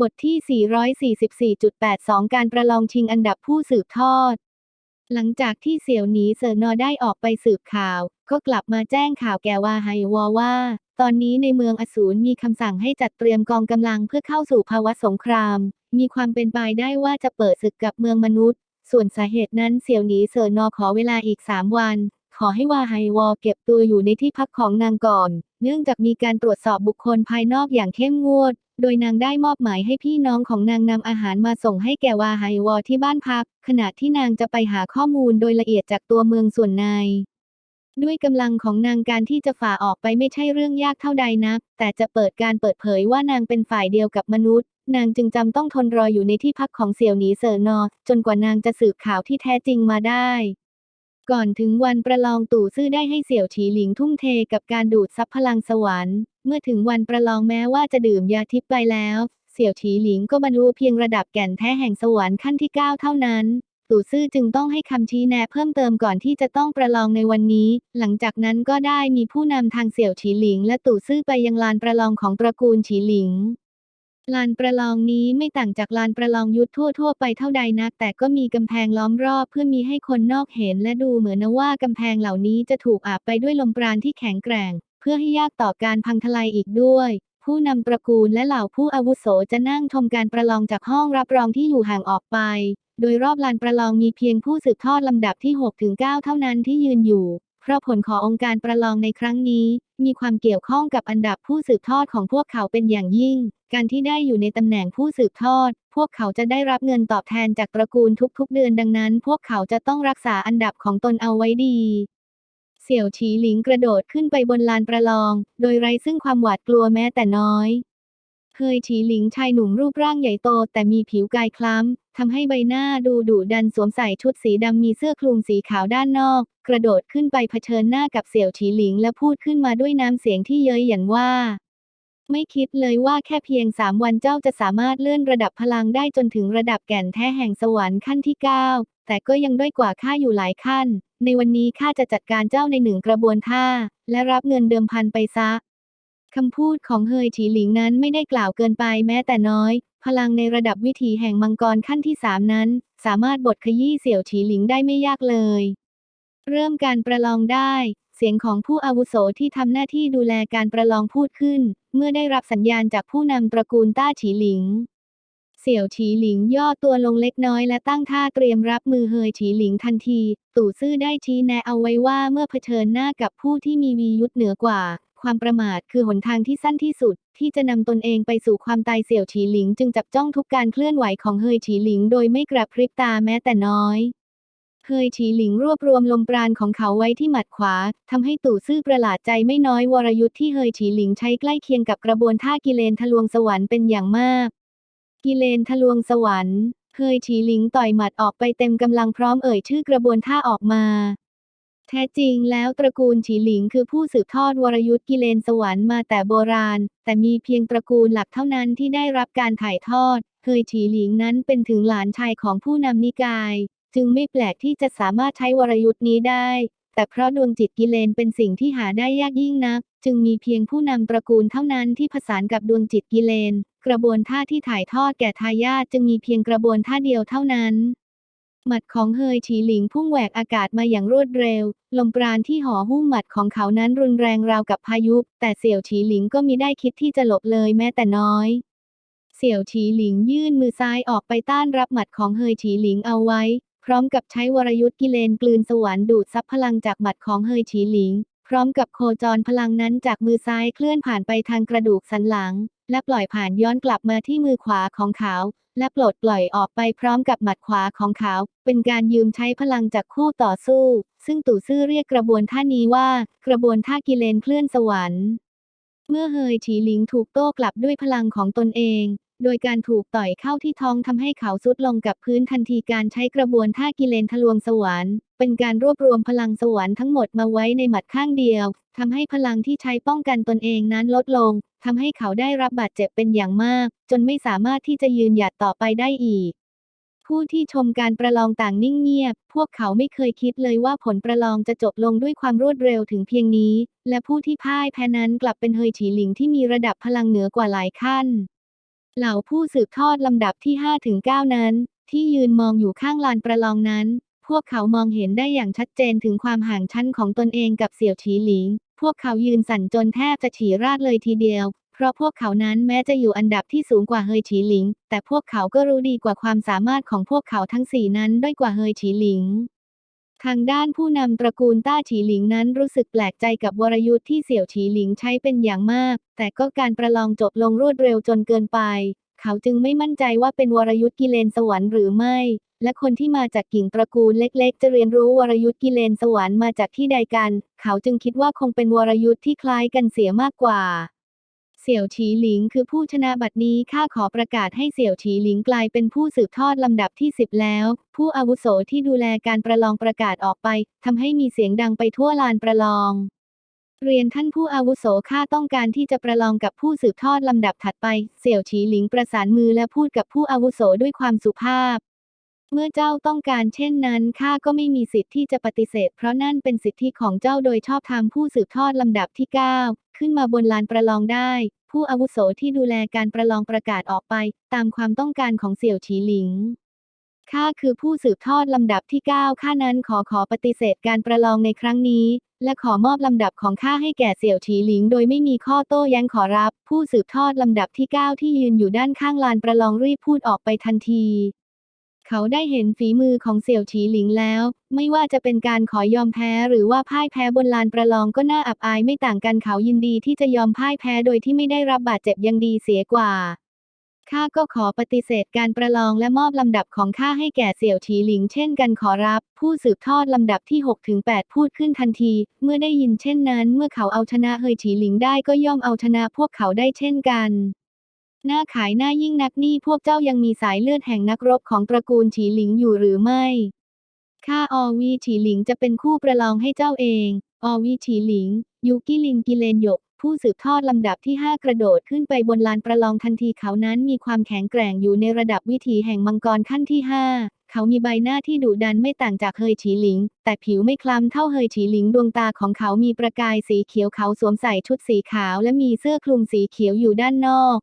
บทที่ 444.82 การประลองชิงอันดับผู้สืบทอด หลังจากที่เสี่ยวหนีเสอนอได้ออกไปสืบข่าว ก็กลับมาแจ้งข่าวแก่วาไฮวอว่า ตอนนี้ในเมืองอสูรมีคำสั่งให้จัดเตรียมกองกำลังเพื่อเข้าสู่ภาวะสงคราม มีความเป็นไปได้ว่าจะเปิดศึกกับเมืองมนุษย์ ส่วนสาเหตุนั้นเสี่ยวหนีเสอนอขอเวลาอีก 3 วัน ขอให้วาไฮวอเก็บตัวอยู่ในที่พักของนางก่อน เนื่องจากมีการตรวจสอบบุคคลภายนอกอย่างเข้มงวด โดยนางได้มอบหมายให้พี่น้องของนางนำอาหารมาส่งให้แก่วาไฮวอที่บ้านพัก ขณะที่นางจะไปหาข้อมูลโดยละเอียดจากตัวเมืองส่วนในด้วยกำลังของนางการที่จะฝ่าออกไปไม่ใช่เรื่องยากเท่าใดนัก แต่จะเปิดการเปิดเผยว่านางเป็นฝ่ายเดียวกับมนุษย์ นางจึงจำต้องทนรออยู่ในที่พักของเสี่ยวหนีเสอนอ จนกว่านางจะสืบข่าวที่แท้จริงมาได้ ก่อนถึงวันประลองตู่ซื่อได้ให้เสี่ยวฉีหลิงทุ่มเทกับการดูดซับพลังสวรรค์ เมื่อถึงวันประลองแม้ว่าจะดื่มยาทิพย์ไปแล้ว เสี่ยวฉีหลิงก็บรรลุเพียงระดับแก่นแท้แห่งสวรรค์ขั้นที่ 9 เท่านั้น ตู่ซื่อจึงต้องให้คำชี้แนะเพิ่มเติมก่อนที่จะต้องประลองในวันนี้ หลังจากนั้นก็ได้มีผู้นำทางเสี่ยวฉีหลิง และตู่ซื่อไปยังลานประลองของตระกูลฉีหลิง ลานประลองนี้ไม่ต่างจากลานประลองยุทธทั่ว ๆ ไปเท่าใดนัก แต่ก็มีกำแพงล้อมรอบเพื่อมีให้คนนอกเห็นและดูเหมือนว่ากำแพงเหล่านี้จะถูกอาบไปด้วยลมปราณที่แข็งแกร่ง เพื่อให้ยากต่อการพังทลายอีกด้วย ผู้นำตระกูลและเหล่าผู้อาวุโสจะนั่งชมการประลองจากห้องรับรองที่อยู่ห่างออกไป โดยรอบลานประลองมีเพียงผู้สืบทอดลำดับที่ 6-9 เท่านั้นที่ยืนอยู่ เพราะผลขององค์การประลองในครั้งนี้ มีความเกี่ยวข้องกับอันดับผู้สืบทอดของพวกเขาเป็นอย่างยิ่ง การที่ได้อยู่ในตำแหน่งผู้สืบทอด พวกเขาจะได้รับเงินตอบแทนจากตระกูลทุกๆ เดือนดังนั้น พวกเขาจะต้องรักษาอันดับของตนเอาไว้ดีเสี่ยวฉีหลิงกระโดดขึ้นไปบนลานประลอง โดยไร้ซึ่งความหวาดกลัวแม้แต่น้อย เคยฉีหลิงชายหนุ่มรูปร่างใหญ่โต แต่มีผิวกายคล้ำทำให้ใบหน้าดูดุดันสวมใส่ชุดสีดำมีเสื้อคลุมสีขาวด้านนอก กระโดดขึ้นไปเผชิญหน้ากับเสี่ยวฉีหลิงและพูดขึ้นมาด้วยน้ำเสียงที่เย้ยหยันว่า ไม่คิดเลยว่าแค่เพียงสามวันเจ้าจะสามารถเลื่อนระดับพลังได้จนถึงระดับแก่นแท้แห่งสวรรค์ขั้นที่9แต่ก็ยังด้อยกว่าข้าอยู่หลายขั้น ในวันนี้ข้าจะจัดการเจ้าในหนึ่งกระบวนท่า และรับเงินเดิมพันไปซะ คำพูดของเฮยฉีหลิงนั้นไม่ได้กล่าวเกินไปแม้แต่น้อย พลังในระดับวิถีแห่งมังกรขั้นที่สามนั้น สามารถบดขยี้เสี่ยวฉีหลิงได้ไม่ยากเลย เริ่มการประลองได้ เสียงของผู้อาวุโสที่ทำหน้าที่ดูแลการประลองพูดขึ้น เมื่อได้รับสัญญาณจากผู้นำตระกูลต้าฉีหลิง เสี่ยวฉีหลิงย่อตัวลงเล็กน้อยและตั้งท่าเตรียมรับมือเฮยฉีหลิงทันที ตู่ซื่อได้ชี้แนะเอาไว้ว่าเมื่อเผชิญหน้ากับผู้ที่มีวียุทธเหนือกว่า ความประมาทคือหนทางที่สั้นที่สุด ที่จะนำตนเองไปสู่ความตายเสี่ยวฉีหลิง จึงจับจ้องทุกการเคลื่อนไหวของเฮยฉีหลิง โดยไม่กระพริบตาแม้แต่น้อยเฮยฉีหลิงรวบรวมลมปราณของเขาไว้ที่หมัดขวาทำให้ตู่ซื่อประหลาดใจไม่น้อยวรยุทธ์ที่เฮยฉีหลิงใช้ใกล้เคียงกับกระบวนท่ากิเลนทะลวงสวรรค์เป็นอย่างมาก กิเลนทะลวงสวรรค์เฮยฉีหลิงต่อยหมัดออกไปเต็มกำลังพร้อมเอ่ยชื่อกระบวนท่าออกมา แท้จริงแล้วตระกูลฉีหลิงคือผู้สืบทอดวรยุทธ์กิเลนสวรรค์มาแต่โบราณ แต่มีเพียงตระกูลหลักเท่านั้นที่ได้รับการถ่ายทอดเฮยฉีหลิงนั้นเป็นถึงหลานชายของผู้นำนิกาย จึงไม่แปลกที่จะสามารถใช้วรยุทธ์นี้ได้ แต่เพราะดวงจิตกิเลนเป็นสิ่งที่หาได้ยากยิ่งนัก จึงมีเพียงผู้นำตระกูลเท่านั้นที่ผสานกับดวงจิตกิเลน กระบวนท่าที่ถ่ายทอดแก่ทายาทจึงมีเพียงกระบวนท่าเดียวเท่านั้น หมัดของเฮยฉีหลิงพุ่งแหวกอากาศมาอย่างรวดเร็ว ลมปราณที่ห่อหุ้มหมัดของเขานั้นรุนแรงราวกับพายุ แต่เสี่ยวฉีหลิงก็มิได้คิดที่จะหลบเลยแม้แต่น้อย เสี่ยวฉีหลิงยื่นมือซ้ายออกไปต้านรับหมัดของเฮยฉีหลิงเอาไว้ พร้อมกับใช้วรยุทธ์กิเลนกลืนสวรรค์ดูดซับพลังจากหมัดของเฮยฉีหลิง พร้อมกับโคจรพลังนั้นจากมือซ้ายเคลื่อนผ่านไปทางกระดูกสันหลัง และปล่อยผ่านย้อนกลับมาที่มือขวาของเขา และปลดปล่อยออกไปพร้อมกับหมัดขวาของเขา เป็นการยืมใช้พลังจากคู่ต่อสู้ ซึ่งตู่ซื่อเรียกกระบวนท่านี้ว่า กระบวนท่ากิเลนเคลื่อนสวรรค์ เมื่อเฮยฉีหลิงถูกโต้กลับด้วยพลังของตนเองโดยการถูกต่อยเข้าที่ท้องทำให้เขาซุดลงกับพื้นทันทีการใช้กระบวนท่ากิเลนทะลวงสวรรค์ เป็นการรวบรวมพลังสวรรค์ทั้งหมดมาไว้ในหมัดข้างเดียวทำให้พลังที่ใช้ป้องกันตนเองนั้นลดลงทำให้เขาได้รับบาดเจ็บเป็นอย่างมาก จนไม่สามารถที่จะยืนหยัดต่อไปได้อีก ผู้ที่ชมการประลองต่างนิ่งเงียบ พวกเขาไม่เคยคิดเลยว่าผลประลองจะจบลงด้วยความรวดเร็วถึงเพียงนี้ และผู้ที่พ่ายแพ้นั้นกลับเป็นเฮยฉีหลิงที่มีระดับพลังเหนือกว่าหลายขั้น เหล่าผู้สืบทอดลำดับที่5ถึง9นั้นที่ยืนมองอยู่ข้างลานประลองนั้น วกเขามองเห็นได้อย่างชัดเจนถึงความห่างชั้นของตนเองกับเสี่ยวฉีหลิง พวกเขายืนสั่นจนแทบจะฉี่ราดเลยทีเดียว เพราะพวกเขานั้นแม้จะอยู่อันดับที่สูงกว่าเฮยฉีหลิง แต่พวกเขาก็รู้ดีกว่าความสามารถของพวกเขาทั้งสี่นั้นด้อยกว่าเฮยฉีหลิงทางด้านผู้นำตระกูลต้าฉีหลิงนั้นรู้สึกแปลกใจกับวรยุทธ์ที่เสี่ยวฉีหลิงใช้เป็นอย่างมาก แต่ก็การประลองจบลงรวดเร็วจนเกินไป เขาจึงไม่มั่นใจว่าเป็นวรยุทธ์กิเลนสวรรค์หรือไม่ และคนที่มาจากกิ่งตระกูลเล็กๆ จะเรียนรู้วรยุทธ์กิเลนสวรรค์มาจากที่ใดกัน เขาจึงคิดว่าคงเป็นวรยุทธ์ที่คล้ายกันเสียมากกว่า เสี่ยวฉีหลิงคือผู้ชนะบัดนี้ข้าขอประกาศให้เสี่ยวฉีหลิงกลายเป็นผู้สืบทอดลำดับที่10แล้ว ผู้อาวุโสที่ดูแลการประลองประกาศออกไปทำให้มีเสียงดังไปทั่วลานประลองเรียนท่านผู้อาวุโสข้าต้องการที่จะประลองกับผู้สืบทอดลำดับถัดไป เสี่ยวฉีหลิงประสานมือและพูดกับผู้อาวุโสด้วยความสุภาพ เมื่อเจ้าต้องการเช่นนั้นข้าก็ไม่มีสิทธิ์ที่จะปฏิเสธ เพราะนั่นเป็นสิทธิของเจ้าโดยชอบธรรมผู้สืบทอดลำดับที่ 9 ขึ้นมาบนลานประลองได้ ผู้อาวุโสที่ดูแลการประลองประกาศออกไป ตามความต้องการของเสี่ยวฉีหลิงข้าคือผู้สืบทอดลำดับที่ 9 ข้านั้นขอขอปฏิเสธการประลองในครั้งนี้ และขอมอบลำดับของข้าให้แก่เสี่ยวฉีหลิง โดยไม่มีข้อโต้แย้งขอรับ ผู้สืบทอดลำดับที่ 9 ที่ยืนอยู่ด้านข้างลานประลองรีบพูดออกไปทันที เขาได้เห็นฝีมือของเสี่ยวฉีหลิงแล้ว ไม่ว่าจะเป็นการขอยอมแพ้หรือว่าพ่ายแพ้บนลานประลองก็น่าอับอายไม่ต่างกันเขายินดีที่จะยอมพ่ายแพ้โดยที่ไม่ได้รับบาดเจ็บยังดีเสียกว่าข้าก็ขอปฏิเสธการประลองและมอบลำดับของข้าให้แก่เสี่ยวฉีหลิงเช่นกันขอรับ ผู้สืบทอดลำดับที่ 6 ถึง 8 พูดขึ้นทันที เมื่อได้ยินเช่นนั้น เมื่อเขาเอาชนะเฮยฉีหลิงได้ก็ย่อมเอาชนะพวกเขาได้เช่นกัน หน้าขายหน้ายิ่งนักนี่พวกเจ้ายังมีสายเลือดแห่งนักรบของตระกูลฉีหลิงอยู่หรือไม่ข้าอวีฉีหลิงจะเป็นคู่ประลองให้เจ้าเองออวีฉีหลิง ยูกิลินกิเลนหยก ผู้สืบทอดลำดับที่ 5 กระโดดขึ้นไปบนลานประลองทันทีเขานั้นมีความแข็งแกร่งอยู่ในระดับวิถีแห่งมังกรขั้นที่ 5 เขามีใบหน้าที่ดุดันไม่ต่างจากเฮยฉีหลิง แต่ผิวไม่คล้ำเท่าเฮยฉีหลิงดวงตาของเขามีประกายสีเขียวเขาสวมใส่ชุดสีขาวและมีเสื้อคลุมสีเขียวอยู่ด้านนอก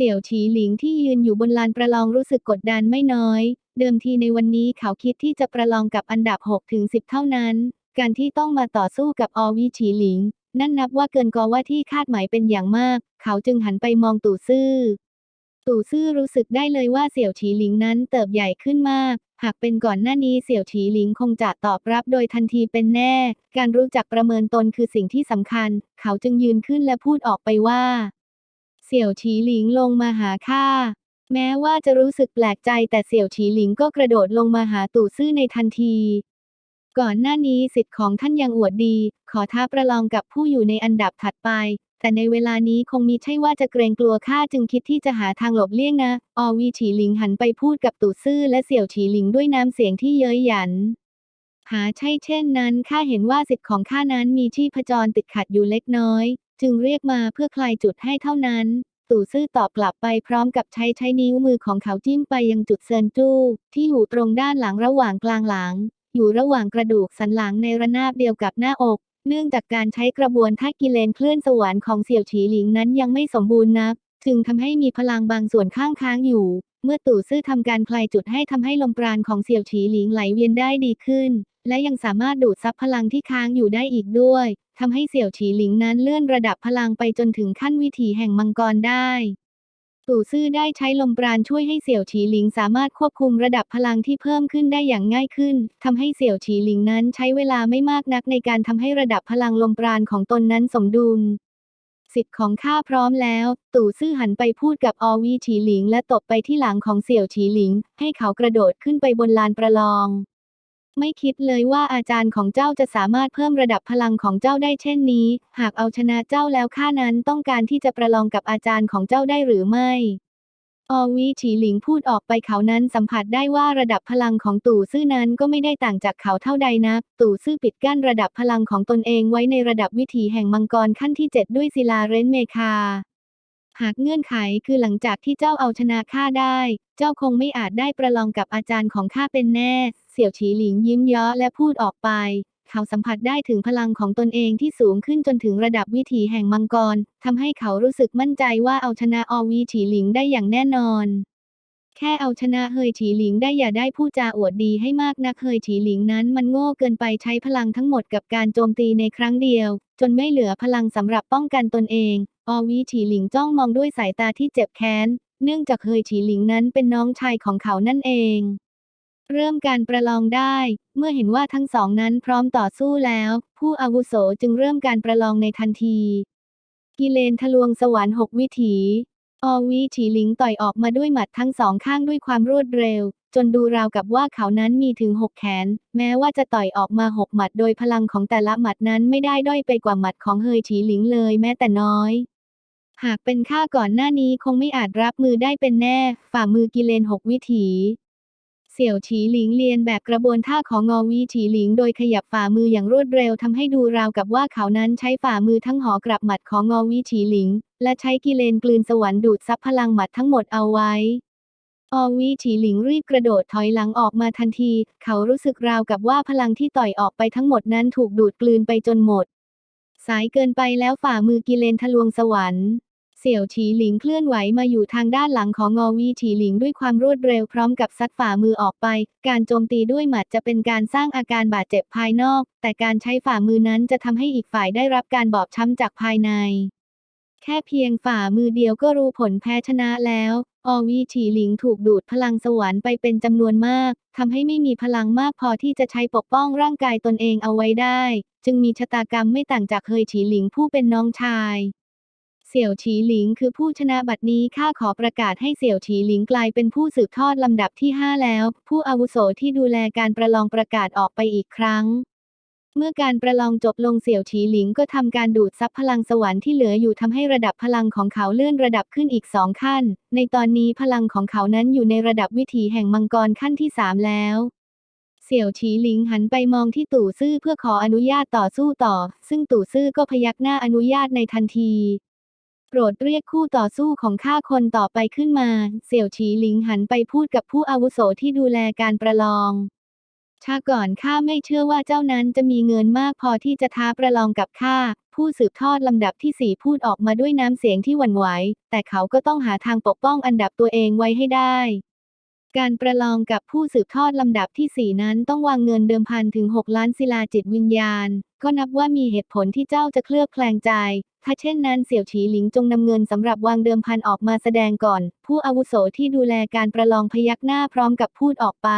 เสี่ยวฉีหลิงที่ยืนอยู่บนลานประลองรู้สึกกดดันไม่น้อย เดิมทีในวันนี้เขาคิดที่จะประลองกับอันดับ6ถึง10 เท่านั้น การที่ต้องมาต่อสู้กับอวีฉีหลิง นั่นนับว่าเกินกว่าที่คาดหมายเป็นอย่างมาก เขาจึงหันไปมองตู่ซื่อ ตู่ซื่อรู้สึกได้เลยว่าเสี่ยวฉีหลิงนั้นเติบใหญ่ขึ้นมากหากเป็นก่อนหน้านี้เสี่ยวฉีหลิงคงจะตอบรับโดยทันทีเป็นแน่ การรู้จักประเมินตนคือสิ่งที่สำคัญ เขาจึงยืนขึ้นและพูดออกไปว่า เสี่ยวฉีหลิงลงมาหาข้า แม้ว่าจะรู้สึกแปลกใจแต่เสี่ยวฉีหลิงก็กระโดดลงมาหาตู่ซื่อในทันที ก่อนหน้านี้สิทธิ์ของท่านยังอวดดี ขอท้าประลองกับผู้อยู่ในอันดับถัดไป แต่ในเวลานี้คงมีใช่ว่าจะเกรงกลัวข้าจึงคิดที่จะหาทางหลบเลี่ยงนะ อวีฉีหลิงหันไปพูดกับตู่ซื่อและเสี่ยวฉีหลิงด้วยน้ำเสียงที่เย้ยหยันหาใช่เช่นนั้นข้าเห็นว่าสิทธิ์ของข้านั้นมีชีพจรติดขัดอยู่เล็กน้อย จึงเรียกมาเพื่อคลายจุดให้เท่านั้น ตู่ซื่อตอบกลับไปพร้อมกับใช้ใช้นิ้วมือของเขาจิ้มไปยังจุดเซินจู้ที่อยู่ตรงด้านหลังระหว่างกลางหลัง อยู่ระหว่างกระดูกสันหลังในระนาบเดียวกับหน้าอก เนื่องจากการใช้กระบวนท่ากิเลนเคลื่อนสวรรค์ของเสี่ยวฉีหลิงนั้นยังไม่สมบูรณ์นัก จึงทำให้มีพลังบางส่วนข้างค้างอยู่ เมื่อตู่ซื่อทำการคลายจุดให้ทำให้ลมปราณของเสี่ยวฉีหลิงไหลเวียนได้ดีขึ้น และยังสามารถดูดซับพลังที่ค้างอยู่ได้อีกด้วย ทำให้เสี่ยวฉีหลิงนั้นเลื่อนระดับพลังไปจนถึงขั้นวิถีแห่งมังกรได้ตู่ซื่อได้ใช้ลมปราณช่วยให้เสี่ยวฉีหลิงสามารถควบคุมระดับพลังที่เพิ่มขึ้นได้อย่างง่ายขึ้นทำให้เสี่ยวฉีหลิงนั้นใช้เวลาไม่มากนักในการทำให้ระดับพลังลมปราณของตนนั้นสมดุล สิทธิ์ของข้าพร้อมแล้ว ตู่ซื่อหันไปพูดกับออวีฉีหลิงและตบไปที่หลังของเสี่ยวฉีหลิง ให้เขากระโดดขึ้นไปบนลานประลอง ไม่คิดเลยว่าอาจารย์ของเจ้าจะสามารถเพิ่มระดับพลังของเจ้าได้เช่นนี้ หากเอาชนะเจ้าแล้วข้านั้นต้องการที่จะประลองกับอาจารย์ของเจ้าได้หรือไม่ อวีฉีหลิงพูดออกไปเขานั้นสัมผัสได้ว่าระดับพลังของตู่ซื่อนั้นก็ไม่ได้ต่างจากเขาเท่าใดนัก ตู่ซื่อปิดกั้นระดับพลังของตนเองไว้ในระดับวิถีแห่งมังกรขั้นที่ 7 ด้วยศิลาเรนเมคาหากเงื่อนไขคือหลังจากที่เจ้าเอาชนะข้าได้ เจ้าคงไม่อาจได้ประลองกับอาจารย์ของข้าเป็นแน่ สี่ยวฉีหลิงยิ้มเยาะและพูดออกไป เขาสัมผัสได้ถึงพลังของตนเองที่สูงขึ้นจนถึงระดับวิถีแห่งมังกรทำให้เขารู้สึกมั่นใจว่าเอาชนะอวีฉีหลิงได้อย่างแน่นอน แค่เอาชนะเฮยฉีหลิงได้อย่าได้พูดจาอวดดีให้มากนักเฮยฉีหลิงนั้นมันโง่เกินไปใช้พลังทั้งหมดกับการโจมตีในครั้งเดียว จนไม่เหลือพลังสำหรับป้องกันตนเองออวีฉีหลิงจ้องมองด้วยสายตาที่เจ็บแค้นเนื่องจากเฮยฉีหลิงนั้นเป็นน้องชายของเขานั่นเอง เริ่มการประลองได้ เมื่อเห็นว่าทั้งสองนั้นพร้อมต่อสู้แล้ว ผู้อาวุโสจึงเริ่มการประลองในทันที กิเลนทะลวงสวรรค์หกวิถี อวีฉีหลิงต่อยออกมาด้วยหมัดทั้งสองข้างด้วยความรวดเร็ว จนดูราวกับว่าเขานั้นมีถึงหกแขน แม้ว่าจะต่อยออกมาหกหมัดโดยพลังของแต่ละหมัดนั้นไม่ได้ด้อยไปกว่าหมัดของเฮยฉีหลิงเลยแม้แต่น้อยหากเป็นข้าก่อนหน้านี้คงไม่อาจรับมือได้เป็นแน่ ฝ่ามือกิเลนหกวิถี เสี่ยวฉีหลิงเรียนแบบกระบวนท่าของงอวีฉีหลิง โดยขยับฝ่ามืออย่างรวดเร็วทำให้ดูราวกับว่าเขานั้นใช้ฝ่ามือทั้งหอกลับหมัดของงอวีฉีหลิง และใช้กิเลนกลืนสวรรค์ดูดซับพลังหมัดทั้งหมดเอาไว้ออวีฉีหลิงรีบกระโดดถอยหลังออกมาทันที เขารู้สึกราวกับว่าพลังที่ต่อยออกไปทั้งหมดนั้นถูกดูดกลืนไปจนหมด สายเกินไปแล้วฝ่ามือกิเลนทะลวงสวรรค์ เสี่ยวฉีหลิงเคลื่อนไหวมาอยู่ทางด้านหลังของงอวีฉีหลิงด้วยความรวดเร็วพร้อมกับซัดฝ่ามือออกไป การโจมตีด้วยหมัดจะเป็นการสร้างอาการบาดเจ็บภายนอก แต่การใช้ฝ่ามือนั้นจะทำให้อีกฝ่ายได้รับการบอบช้ำจากภายใน แค่เพียงฝ่ามือเดียวก็รู้ผลแพ้ชนะแล้วออวีฉีหลิงถูกดูดพลังสวรรค์ไปเป็นจำนวนมากทำให้ไม่มีพลังมากพอที่จะใช้ปกป้องร่างกายตนเองเอาไว้ได้ จึงมีชะตากรรมไม่ต่างจากเฮยฉีหลิงผู้เป็นน้องชาย เสี่ยวฉีหลิงคือผู้ชนะบัดนี้ข้าขอประกาศให้เสี่ยวฉีหลิงกลายเป็นผู้สืบทอดลำดับที่ 5 แล้ว ผู้อาวุโสที่ดูแลการประลองประกาศออกไปอีกครั้ง เมื่อการประลองจบลงเสี่ยวฉีหลิงก็ทำการดูดซับพลังสวรรค์ที่เหลืออยู่ทำให้ระดับพลังของเขาเลื่อนระดับขึ้นอีกสองขั้น ในตอนนี้พลังของเขานั้นอยู่ในระดับวิถีแห่งมังกรขั้นที่สามแล้วเสี่ยวฉีหลิงหันไปมองที่ตู่ซื่อเพื่อขออนุญาตต่อสู้ต่อ ซึ่งตู่ซื่อก็พยักหน้าอนุญาตในทันที โปรดเรียกคู่ต่อสู้ของข้าคนต่อไปขึ้นมา เสี่ยวฉีหลิงหันไปพูดกับผู้อาวุโสที่ดูแลการประลองชาก่อนข้าไม่เชื่อว่าเจ้านั้นจะมีเงินมากพอที่จะท้าประลองกับข้า ผู้สืบทอดลำดับที่สี่พูดออกมาด้วยน้ำเสียงที่หวั่นไหว แต่เขาก็ต้องหาทางปกป้องอันดับตัวเองไว้ให้ได้ การประลองกับผู้สืบทอดลำดับที่ 4 นั้นต้องวางเงินเดิมพันถึง 6 ล้านศิลาจิตวิญญาณ ก็นับว่ามีเหตุผลที่เจ้าจะเคลือบแคลงใจ ถ้าเช่นนั้นเสี่ยวฉีหลิงจงนำเงินสำหรับวางเดิมพันออกมาแสดงก่อน ผู้อาวุโสที่ดูแลการประลองพยักหน้าพร้อมกับพูดออกไป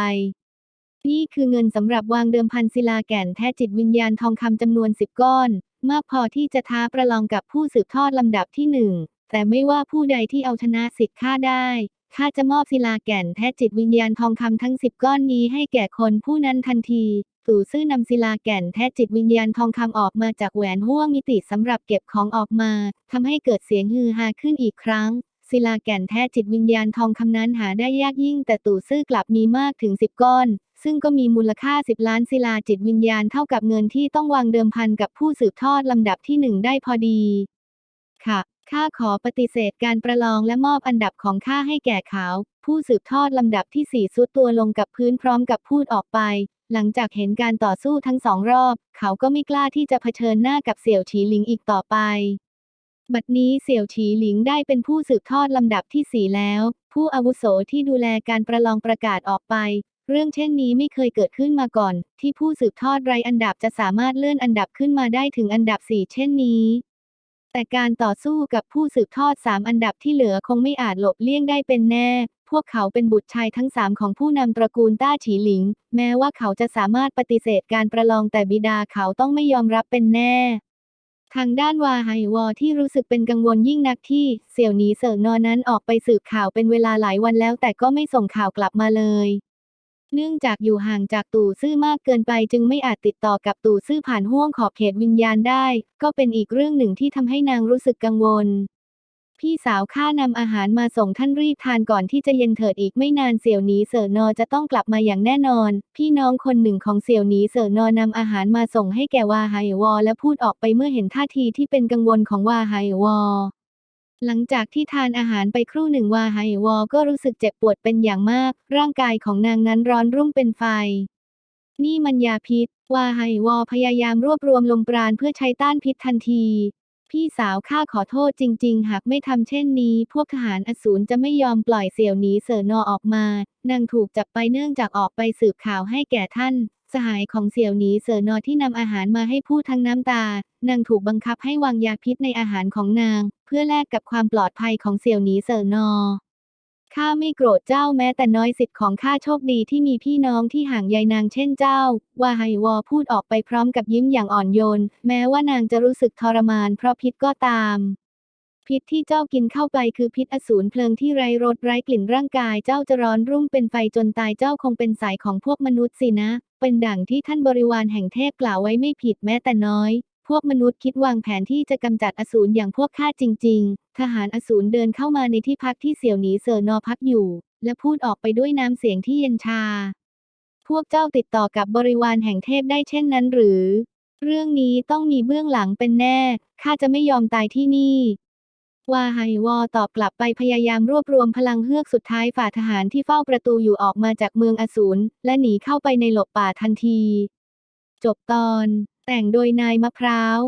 นี่คือเงินสำหรับวางเดิมพันศิลาแก่นแท้จิตวิญญาณทองคำจำนวนสิบก้อน มากพอที่จะท้าประลองกับผู้สืบทอดลำดับที่หนึ่งแต่ไม่ว่าผู้ใดที่เอาชนะสิทธิ์ข้าได้ ข้าจะมอบศิลาแก่นแท้จิตวิญญาณทองคำทั้งสิบก้อนนี้ให้แก่คนผู้นั้นทันทีตู่ซื่อนำศิลาแก่นแท้จิตวิญญาณทองคำออกมาจากแหวนห้วงมิติสำหรับเก็บของออกมาทำให้เกิดเสียงฮือฮาขึ้นอีกครั้งศิลาแก่นแท้จิตวิญญาณทองคำนั้นหาได้ยากยิ่ง แต่ตู่ซื่อกลับมีมากถึงสิบก้อน ซึ่งก็มีมูลค่า 10 ล้านศิลาจิตวิญญาณเท่ากับเงินที่ต้องวางเดิมพันกับผู้สืบทอดลำดับที่หนึ่งได้พอดี ค่ะ ข้าขอปฏิเสธการประลองและมอบอันดับของข้าให้แก่เขา ผู้สืบทอดลำดับที่สี่สุดตัวลงกับพื้นพร้อมกับพูดออกไป หลังจากเห็นการต่อสู้ทั้งสองรอบ เขาก็ไม่กล้าที่จะเผชิญหน้ากับเสี่ยวฉีหลิงอีกต่อไป บัดนี้เสี่ยวฉีหลิงได้เป็นผู้สืบทอดลำดับที่สี่แล้ว ผู้อาวุโสที่ดูแลการประลองประกาศออกไปเรื่องเช่นนี้ไม่เคยเกิดขึ้นมาก่อน ที่ผู้สืบทอดไรอันดับจะสามารถเลื่อนอันดับขึ้นมาได้ถึงอันดับสี่เช่นนี้ แต่การต่อสู้กับผู้สืบทอดสามอันดับที่เหลือคงไม่อาจหลบเลี่ยงได้เป็นแน่ พวกเขาเป็นบุตรชายทั้งสามของผู้นำตระกูลต้าฉีหลิง แม้ว่าเขาจะสามารถปฏิเสธการประลองแต่บิดาเขาต้องไม่ยอมรับเป็นแน่ทางด้านวาไฮวอที่รู้สึกเป็นกังวลยิ่งนักที่ เสี่ยวหนีเสิร์นอนั้นออกไปสืบข่าวเป็นเวลาหลายวันแล้วแต่ก็ไม่ส่งข่าวกลับมาเลย เนื่องจากอยู่ห่างจากตู่ซื่อมากเกินไปจึงไม่อาจติดต่อกับตู่ซื่อผ่านห้วงขอบเขตวิญญาณได้ ก็เป็นอีกเรื่องหนึ่งที่ทำให้นางรู้สึกกังวล พี่สาวข้านำอาหารมาส่งท่านรีบทานก่อนที่จะเย็นเถิดอีกไม่นานเสี่ยวหนีเสิร์นอจะต้องกลับมาอย่างแน่นอน พี่น้องคนหนึ่งของเสี่ยวหนีเสิร์นอนำอาหารมาส่งให้แก่วาไฮวอและพูดออกไปเมื่อเห็นท่าทีที่เป็นกังวลของวาไฮวอ หลังจากที่ทานอาหารไปครู่หนึ่งวาไฮวอก็รู้สึกเจ็บปวดเป็นอย่างมาก ร่างกายของนางนั้นร้อนรุ่มเป็นไฟ นี่มันยาพิษ วาไฮวอพยายามรวบรวมลมปราณเพื่อใช้ต้านพิษทันที พี่สาวข้าขอโทษจริง ๆ หากไม่ทำเช่นนี้ พวกทหารอสูรจะไม่ยอมปล่อยเสี่ยวหนีเสอนอออกมา นางถูกจับไปเนื่องจากออกไปสืบข่าวให้แก่ท่านสหายของเสี่ยวหนีเสอนอที่นำอาหารมาให้พูดทั้งน้ำตา นางถูกบังคับให้วางยาพิษในอาหารของนาง พื่อแลกกับความปลอดภัยของเสี่ยวหนีเสอนอข้าไม่โกรธเจ้าแม้แต่น้อยสิทธิ์ของข้าโชคดีที่มีพี่น้องที่ห่างใยนางเช่นเจ้า ว่าไฮวอพูดออกไปพร้อมกับยิ้มอย่างอ่อนโยน แม้ว่านางจะรู้สึกทรมานเพราะพิษก็ตาม พิษที่เจ้ากินเข้าไปคือพิษอสูรเพลิงที่ไร้รสไร้กลิ่นร่างกายเจ้าจะร้อนรุ่มเป็นไฟจนตายเจ้าคงเป็นสายของพวกมนุษย์สินะ เป็นดั่งที่ท่านบริวารแห่งเทพกล่าวไว้ไม่ผิดแม้แต่น้อย วกมนุษย์คิดวางแผนที่จะกำจัดอสูรอย่างพวกข้าจริง ๆ ทหารอสูรเดินเข้ามาในที่พักที่เสี่ยวหนีเสอนอพักอยู่ และพูดออกไปด้วยน้ำเสียงที่เย็นชา พวกเจ้าติดต่อกับบริวารแห่งเทพได้เช่นนั้นหรือ เรื่องนี้ต้องมีเบื้องหลังเป็นแน่ ข้าจะไม่ยอมตายที่นี่วาไฮวอตอบกลับไปพยายามรวบรวมพลังเฮือกสุดท้ายฝ่าทหารที่เฝ้าประตูอยู่ออกมาจากเมืองอสูรและหนีเข้าไปในหลบป่าทันที จบตอน แต่งโดยนายมะพร้าว